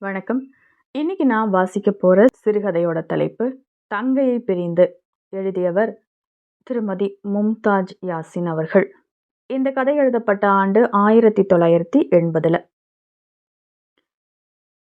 வணக்கம். இன்னைக்கு நான் வாசிக்க போற சிறுகதையோட தலைப்பு தங்கையை பிரிந்து எழுதியவர் திருமதி மும்தாஜ் யாசின் அவர்கள். இந்த கதை எழுதப்பட்ட ஆண்டு ஆயிரத்தி தொள்ளாயிரத்தி எண்பதுல.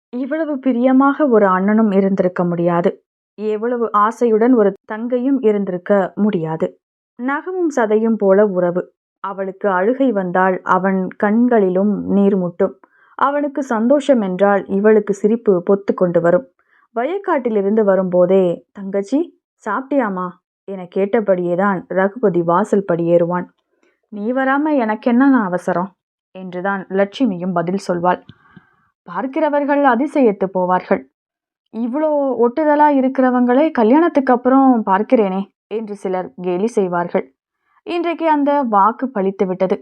இவ்வளவு பிரியமாக ஒரு அண்ணனும் இருந்திருக்க முடியாது. எவ்வளவு ஆசையுடன் ஒரு தங்கையும் இருந்திருக்க முடியாது. நகமும் சதையும் போல உறவு. அவளுக்கு அழுகை வந்தால் அவன் கண்களிலும் நீர் முட்டும். அவனுக்கு சந்தோஷம் என்றால் இவளுக்கு சிரிப்பு பொத்து கொண்டு வரும். வயக்காட்டிலிருந்து வரும்போதே தங்கச்சி சாப்பிட்டியாமா என கேட்டபடியேதான் ரகுபதி வாசல் படியேறுவான் நீ வராம எனக்கென்ன நான் அவசரம்? என்றுதான் லட்சுமியும் பதில் சொல்வாள். பார்க்கிறவர்கள் அதிசயத்து போவார்கள். இவ்வளோ ஒட்டுதலா இருக்கிறவங்களே கல்யாணத்துக்கு அப்புறம் பார்க்கிறேனே என்று சிலர் கேலி செய்வார்கள். இன்றைக்கு அந்த வாக்கு பழித்து விட்டது.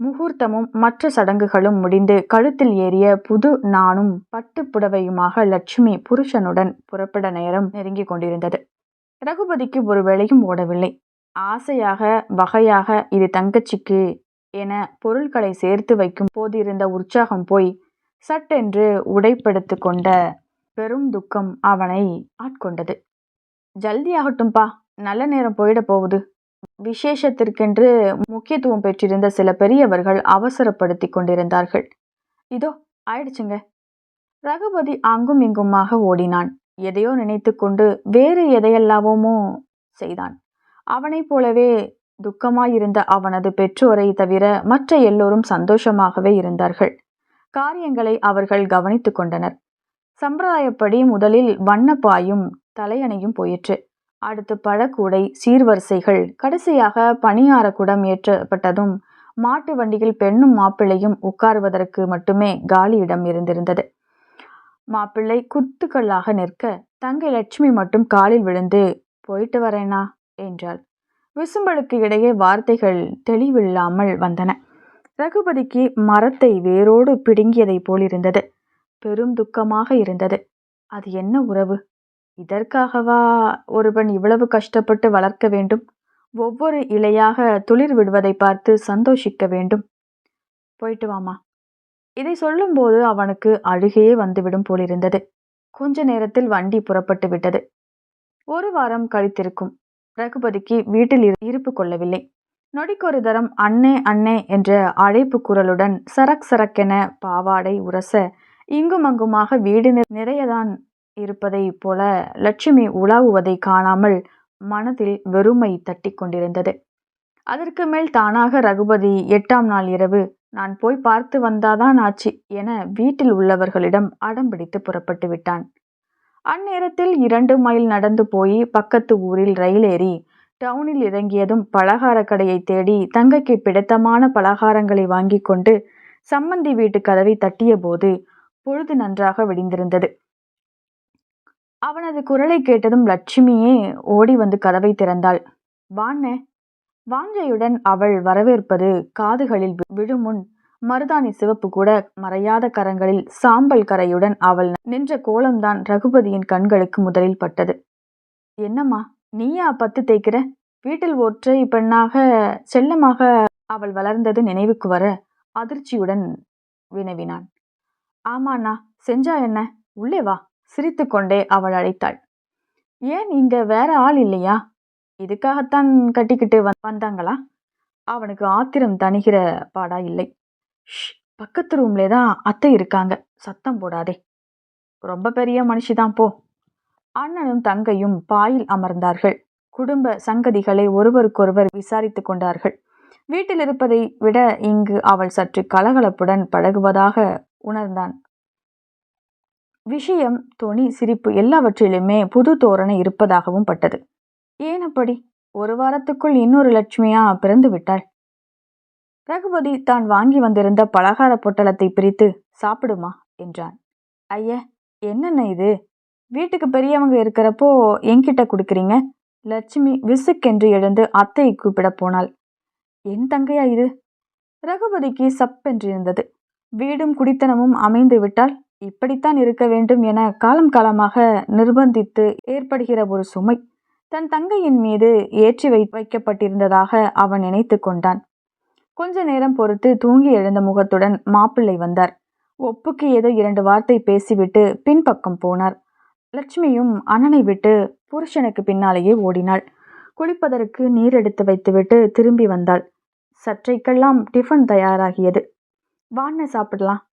முகூர்த்தமும் மற்ற சடங்குகளும் முடிந்து கழுத்தில் ஏறிய புது நானும் பட்டு புடவையுமாக லட்சுமி புருஷனுடன் புறப்பட நேரம் நெருங்கி கொண்டிருந்தது. ரகுபதிக்கு ஒரு வேளையும் ஓடவில்லை. ஆசையாக வகையாக இது தங்கச்சிக்கு என பொருட்களை சேர்த்து வைக்கும் போதிருந்த உற்சாகம் போய் சட்டென்று உடைப்படுத்து கொண்ட பெரும் துக்கம் அவனை ஆட்கொண்டது. ஜல்தி ஆகட்டும்பா. நல்ல நேரம் போயிட போகுது. விசேஷத்திற்கென்று முக்கியத்துவம் பெற்றிருந்த சில பெரியவர்கள் அவசரப்படுத்தி கொண்டிருந்தார்கள். இதோ ஆயிடுச்சுங்க. ரகுபதி அங்கும் இங்குமாக ஓடினான். எதையோ நினைத்து கொண்டு வேறு எதையெல்லாவோமோ செய்தான். அவனைப் போலவே துக்கமாயிருந்த அவனது பெற்றோரை தவிர மற்ற எல்லோரும் சந்தோஷமாகவே இருந்தார்கள். காரியங்களை அவர்கள் கவனித்து கொண்டனர். சம்பிரதாயப்படி முதலில் வண்ணப்பாயும் தலையணையும் போயிற்று. அடுத்து பழக்கூடை சீர்வரிசைகள். கடைசியாக பணியார குடம் ஏற்றப்பட்டதும் மாட்டு வண்டியில் பெண்ணும் மாப்பிள்ளையும் உட்காருவதற்கு மட்டுமே காலியிடம் இருந்திருந்தது. மாப்பிள்ளை குத்துக்கல்லாக நிற்க தங்கை லட்சுமி மட்டும் காலில் விழுந்து போயிட்டு வரேனா? என்றாள். விசும்பலுக்கு இடையே வார்த்தைகள் தெளிவில்லாமல் வந்தன. ரகுபதிக்கு மரத்தை வேரோடு பிடுங்கியதைப் போலிருந்தது. பெரும் துக்கமாக இருந்தது. அது என்ன உறவு? இதற்காகவா ஒருவன் இவ்வளவு கஷ்டப்பட்டு வளர்க்க வேண்டும்? ஒவ்வொரு இலையாக துளிர் விடுவதை பார்த்து சந்தோஷிக்க வேண்டும். போயிட்டு வாமா. இதை சொல்லும்போது அவனுக்கு அழுகையே வந்துவிடும் போலிருந்தது. கொஞ்ச நேரத்தில் வண்டி புறப்பட்டு விட்டது. ஒரு வாரம் கழித்திருக்கும். ரகுபதிக்கு வீட்டில் இருப்பு கொள்ளவில்லை. நொடிக்கொரு தரம் அண்ணே அண்ணே என்ற அழைப்பு குரலுடன் சரக் சரக்கென பாவாடை உரச இங்குமங்குமாக வீடு நிறையதான் இருப்பதைப் போல லட்சுமி உலாவுவதை காணாமல் மனதில் வெறுமை தட்டி கொண்டிருந்தது. அதற்கு மேல் தானாக ரகுபதி எட்டாம் நாள் இரவு நான் போய் பார்த்து வந்தாதான் ஆச்சு என வீட்டில் உள்ளவர்களிடம் அடம்பிடித்து புறப்பட்டு விட்டான். அந்நேரத்தில் இரண்டு மைல் நடந்து போய் பக்கத்து ஊரில் ரயில் ஏறி டவுனில் இறங்கியதும் பலகார கடையை தேடி தங்கைக்கு பிடித்தமான பலகாரங்களை வாங்கி கொண்டு சம்மந்தி வீட்டு கதவை தட்டிய போது பொழுது நன்றாக விடிந்திருந்தது. அவனது குரலை கேட்டதும் லட்சுமியே ஓடி வந்து கதவை திறந்தாள். வாண்ணே. வாஞ்சையுடன் அவள் வரவேற்பது காதுகளில் விழுமுன் மருதாணி சிவப்பு கூட மறையாத கரங்களில் சாம்பல் கரையுடன் அவள் நின்ற கோலம்தான் ரகுபதியின் கண்களுக்கு முதலில் பட்டது. என்னம்மா நீயா பத்து தேய்க்கிற? வீட்டில் ஒற்றை பெண்ணாக செல்லமாக அவள் வளர்ந்தது நினைவுக்கு வர அதிர்ச்சியுடன் வினவினான். ஆமாண்ணா செஞ்சா என்ன? உள்ளே வா. சிரித்துக்கொண்டே அவள் அழைத்தாள். ஏன் இங்க வேற ஆள் இல்லையா? இதுக்காகத்தான் கட்டிக்கிட்டு வந்தாங்களா? அவனுக்கு ஆத்திரம் தணிகிற பாடா இல்லை. ஷ்! பக்கத்து ரூம்லே தான் அத்தை இருக்காங்க. சத்தம் போடாதே. ரொம்ப பெரிய மனுஷிதான் போ. அண்ணனும் தங்கையும் பாயில் அமர்ந்தார்கள். குடும்ப சங்கதிகளை ஒருவருக்கொருவர் விசாரித்து கொண்டார்கள். வீட்டில் இருப்பதை விட இங்கு அவள் சற்று கலகலப்புடன் பழகுவதாக உணர்ந்தான். விஷயம் துணி சிரிப்பு எல்லாவற்றிலுமே புது தோரணை இருப்பதாகவும் பட்டது. ஏன் அப்படி? ஒரு வாரத்துக்குள் இன்னொரு லட்சுமியா பிறந்து விட்டாள். ரகுபதி தான் வாங்கி வந்திருந்த பலகார பொட்டலத்தை பிரித்து சாப்பிடுமா? என்றான். ஐய என்னென்ன இது? வீட்டுக்கு பெரியவங்க இருக்கிறப்போ என்கிட்ட கொடுக்குறீங்க? லட்சுமி விசுக்கென்று எழுந்து அத்தையை கூப்பிட போனாள். என் தங்கையா இது? ரகுபதிக்கு சப்பென்றிருந்தது வீடும் குடித்தனமும் அமைந்து விட்டால் இப்படித்தான் இருக்க வேண்டும் என காலம் காலமாக நிர்பந்தித்து ஏற்படுகிற ஒரு சுமை தன் தங்கையின் மீது ஏற்றி வை வைக்கப்பட்டிருந்ததாக அவன் நினைத்து கொண்டான். கொஞ்ச நேரம் பொறுத்து தூங்கி எழுந்த முகத்துடன் மாப்பிள்ளை வந்தார். ஒப்புக்கு ஏதோ இரண்டு வார்த்தை பேசிவிட்டு பின்பக்கம் போனார். லட்சுமியும் அண்ணனை விட்டு புருஷனுக்கு பின்னாலேயே ஓடினாள். குளிப்பதற்கு நீர் எடுத்து வைத்துவிட்டு திரும்பி வந்தாள். சற்றைக்கெல்லாம் டிஃபன் தயாராகியது. வாண்ண சாப்பிடலாம்.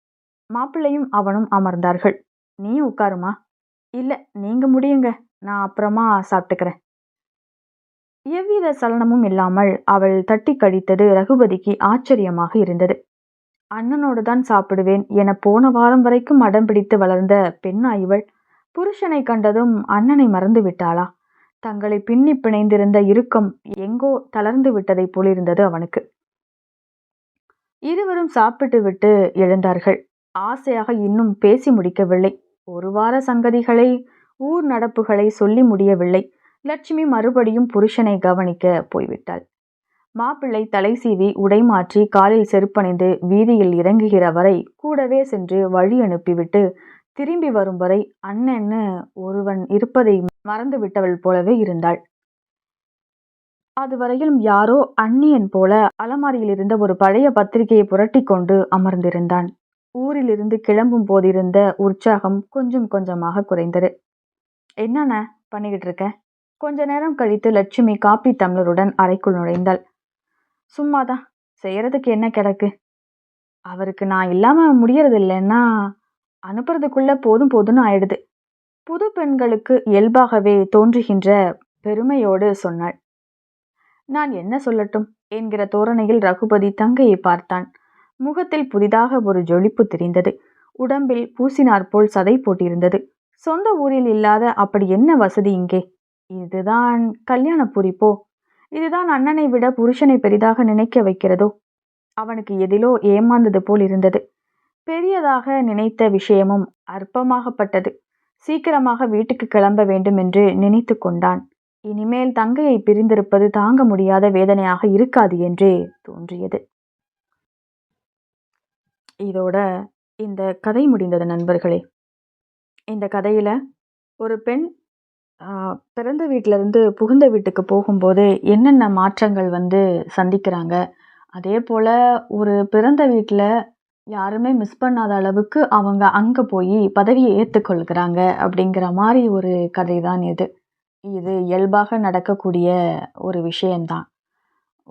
மாப்பிள்ளையும் அவனும் அமர்ந்தார்கள். நீ உட்காருமா. இல்லை நீங்க முடியுங்க. நான் அப்புறமா சாப்பிட்டுக்கிறேன். எவ்வித சலனமும் இல்லாமல் அவள் தட்டி கழித்தது ரகுபதிக்கு ஆச்சரியமாக இருந்தது. அண்ணனோடு தான் சாப்பிடுவேன் என போன வாரம் வரைக்கும் அடம் பிடித்து வளர்ந்த பெண்ணா இவள் புருஷனை கண்டதும் அண்ணனை மறந்து விட்டாளா? தங்களை பின்னி பிணைந்திருந்த இறுக்கம் எங்கோ தளர்ந்து விட்டதைப் போலிருந்தது அவனுக்கு. இருவரும் சாப்பிட்டு விட்டு எழுந்தார்கள். ஆசையாக இன்னும் பேசி முடிக்கவில்லை. ஒரு வார சங்கதிகளை ஊர் நடப்புகளை சொல்லி முடியவில்லை. லட்சுமி மறுபடியும் புருஷனை கவனிக்க போய்விட்டாள். மாப்பிள்ளை தலை சீவி உடை மாற்றி காலில் செருப்பணிந்து வீதியில் இறங்குகிற வரை கூடவே சென்று வழி அனுப்பிவிட்டு திரும்பி வரும் வரை அண்ணன்னு ஒருவன் இருப்பதை மறந்து விட்டவள் போலவே இருந்தாள். அதுவரையிலும் யாரோ அந்நியன் போல அலமாரியில் இருந்த ஒரு பழைய பத்திரிகையை புரட்டி கொண்டு அமர்ந்திருந்தான். ஊரிலிருந்து கிளம்பும் போதிருந்த உற்சாகம் கொஞ்சம் கொஞ்சமாக குறைந்தது. என்னண்ண பண்ணிக்கிட்டு இருக்க? கொஞ்ச நேரம் கழித்து லட்சுமி காப்பி டம்ளருடன் அறைக்குள் நுழைந்தாள். சும்மாதான். செய்யறதுக்கு என்ன கிடக்கு? அவருக்கு நான் இல்லாம முடியறது இல்லைன்னா அனுப்புறதுக்குள்ள போதும் போதும்னு ஆயிடுது. புது பெண்களுக்கு இயல்பாகவே தோன்றுகின்ற பெருமையோடு சொன்னாள். நான் என்ன சொல்லட்டும்? என்கிற தோரணையில் ரகுபதி தங்கையை பார்த்தான். முகத்தில் புதிதாக ஒரு ஜொலிப்பு தெரிந்தது. உடம்பில் பூசினார் போல் சதை போட்டிருந்தது. சொந்த ஊரில் இல்லாத அப்படி என்ன வசதி இங்கே? இதுதான் கல்யாண பூரிப்போ இதுதான் அண்ணனை விட புருஷனை பெரிதாக நினைக்க வைக்கிறதோ? அவனுக்கு எதிலோ ஏமாந்தது போல் இருந்தது. பெரியதாக நினைத்த விஷயமும் அற்பமாகப்பட்டது. சீக்கிரமாக வீட்டுக்கு கிளம்ப வேண்டும் என்று நினைத்து கொண்டான். இனிமேல் தங்கையை பிரிந்திருப்பது தாங்க முடியாத வேதனையாக இருக்காது என்றே தோன்றியது. இதோட இந்த கதை முடிந்தது நண்பர்களே. இந்த கதையில் ஒரு பெண் பிறந்த வீட்டிலேருந்து புகுந்த வீட்டுக்கு போகும்போது என்னென்ன மாற்றங்கள் வந்து சந்திக்கிறாங்க? அதே போல் ஒரு பிறந்த வீட்டில் யாருமே மிஸ் பண்ணாத அளவுக்கு அவங்க அங்கே போய் பதவியை ஏற்றுக்கொள்கிறாங்க அப்படிங்கிற மாதிரி ஒரு கதை தான் இது. இது இயல்பாக நடக்கக்கூடிய ஒரு விஷயந்தான்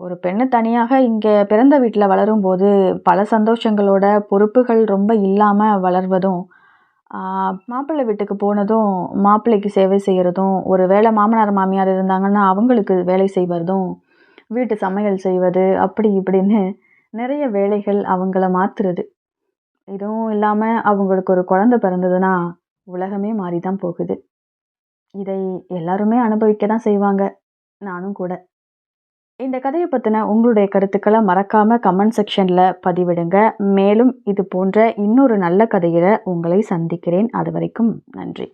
ஒரு பெண்ணு தனியாக இங்கே பிறந்த வீட்டில் வளரும்போது பல சந்தோஷங்களோட பொறுப்புகள் ரொம்ப இல்லாமல் வளர்வதும் மாப்பிள்ளை வீட்டுக்கு போனதும் மாப்பிள்ளைக்கு சேவை செய்கிறதும் ஒரு வேளை மாமனார் மாமியார் இருந்தாங்கன்னா அவங்களுக்கு வேலை செய்வதும் வீட்டு சமையல் செய்வது அப்படி இப்படின்னு நிறைய வேலைகள் அவங்கள மாற்றுறது இதுவும் இல்லாமல் அவங்களுக்கு ஒரு குழந்த பிறந்ததுன்னா உலகமே மாறி தான் போகுது. இதை எல்லாருமே அனுபவிக்க தான் செய்வாங்க. நானும் கூட. இந்த கதையை பற்றின உங்களுடைய கருத்துக்களை மறக்காமல் கமெண்ட் செக்ஷனில் பதிவிடுங்க. மேலும் இது போன்ற இன்னொரு நல்ல கதையில் உங்களை சந்திக்கிறேன். அது வரைக்கும் நன்றி.